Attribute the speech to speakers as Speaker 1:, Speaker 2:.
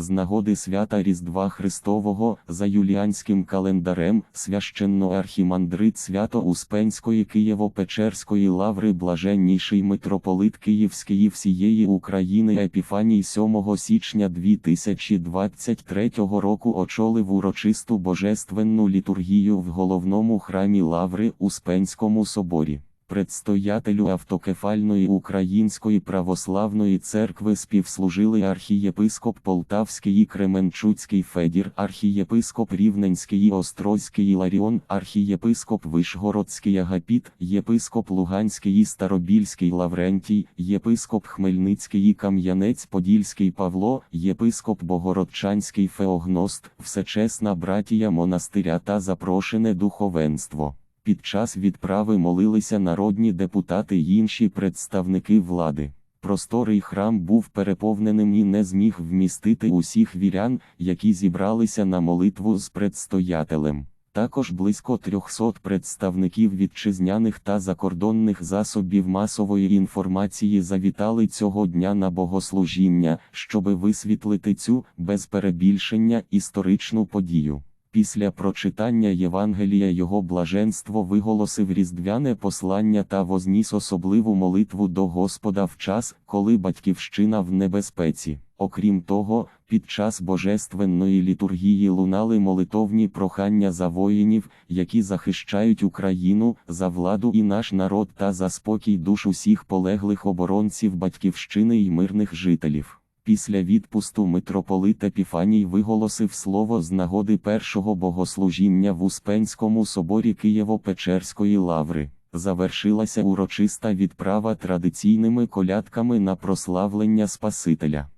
Speaker 1: з нагоди свята Різдва Христового за юліанським календарем священноархімандрит свято Успенської Києво-Печерської лаври блаженніший митрополит Київської всієї України Епіфаній 7 січня 2023 року очолив урочисту божественну літургію в головному храмі лаври Успенському соборі. Предстоятелю автокефальної Української православної церкви співслужили архієпископ Полтавський і Кременчуцький Федір, архієпископ Рівненський і Острозький Ларіон, архієпископ Вишгородський Агапіт, єпископ Луганський і Старобільський Лаврентій, єпископ Хмельницький і Кам'янець-Подільський Павло, єпископ Богородчанський Феогност, всечесна братія монастиря та запрошене духовенство. Під час відправи молилися народні депутати й інші представники влади. Просторий храм був переповненим і не зміг вмістити усіх вірян, які зібралися на молитву з предстоятелем. Також близько 300 представників вітчизняних та закордонних засобів масової інформації завітали цього дня на богослужіння, щоби висвітлити цю, без перебільшення, історичну подію. Після прочитання Євангелія його блаженство виголосив різдвяне послання та возніс особливу молитву до Господа в час, коли батьківщина в небезпеці. Окрім того, під час божественної літургії лунали молитовні прохання за воїнів, які захищають Україну, за владу і наш народ та за спокій душ усіх полеглих оборонців батьківщини й мирних жителів. Після відпусту митрополит Епіфаній виголосив слово з нагоди першого богослужіння в Успенському соборі Києво-Печерської лаври. Завершилася урочиста відправа традиційними колядками на прославлення Спасителя.